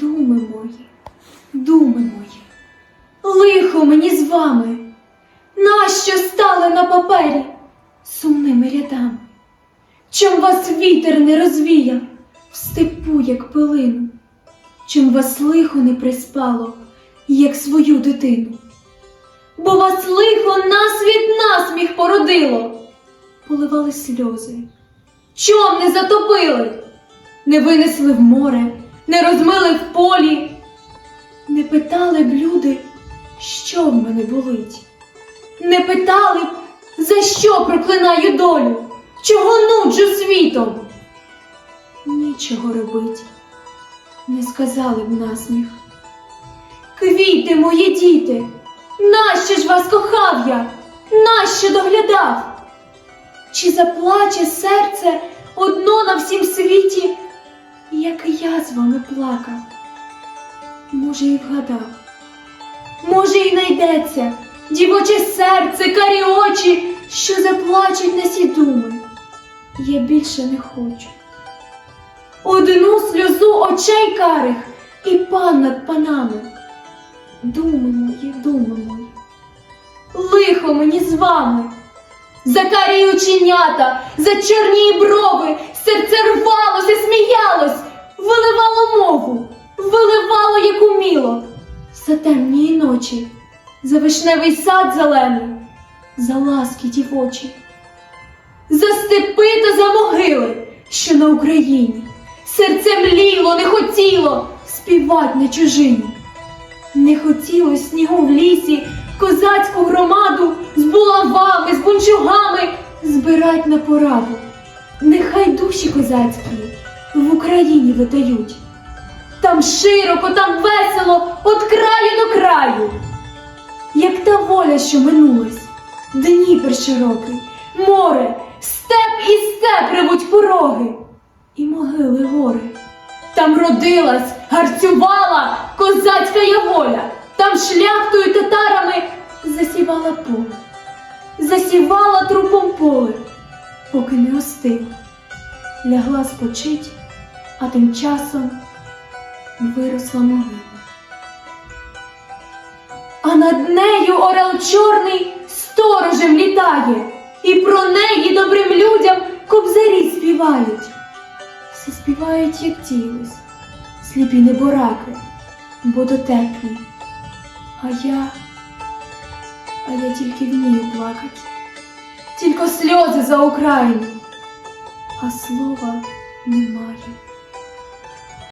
Думи мої, думи мої, лихо мені з вами, нащо стали на папері сумними рядами? Чом вас вітер не розвіяв в степу, як пилину? Чим вас лихо не приспало, як свою дитину? Бо вас лихо нас від насміх породило, поливали сльози. Чом не затопили? Не винесли в море, не розмили в полі, не питали б люди, що в мене болить, не питали б, за що проклинаю долю, чого нуджу світом. Нічого робить, не сказали б насміх. Квіти, мої діти, нащо ж вас кохав я, нащо доглядав? Чи заплаче серце одно на всім світі, я з вами плакав? Може, і вгадав, може, і найдеться дівоче серце, карі очі, що заплачуть на сі думи. Я більше не хочу. Одну сльозу очей карих і пан над панами. Думи мої, думи лихо мені з вами. За карі оченята, за чорні брови, серце рвалося, сміялось, виливало мову, виливало, як уміло, за темні ночі, за вишневий сад зелений, за ласки дівочі, за степи та за могили, що на Україні, серце мліло, не хотіло співать на чужині. Не хотіло снігу в лісі, козацьку громаду з булавами, з бунчугами збирать на пораду. Нехай душі козацькі Україні витають. Там широко, там весело, от краю до краю. Як та воля, що минулась, Дніпр широкий, море, степ і степ ревуть пороги, і могили гори. Там родилась, гарцювала козацька воля, там шляхтою татарами засівала поле, засівала трупом поле, поки не остила, лягла спочить, а тим часом виросла могила. А над нею орел чорний сторожем літає, і про неї добрим людям кобзарі співають. Всі співають, як тілись, сліпі небораки, бо дотепні. А я, а я тільки вмію плакать, тільки сльози за Україну, а слова немає.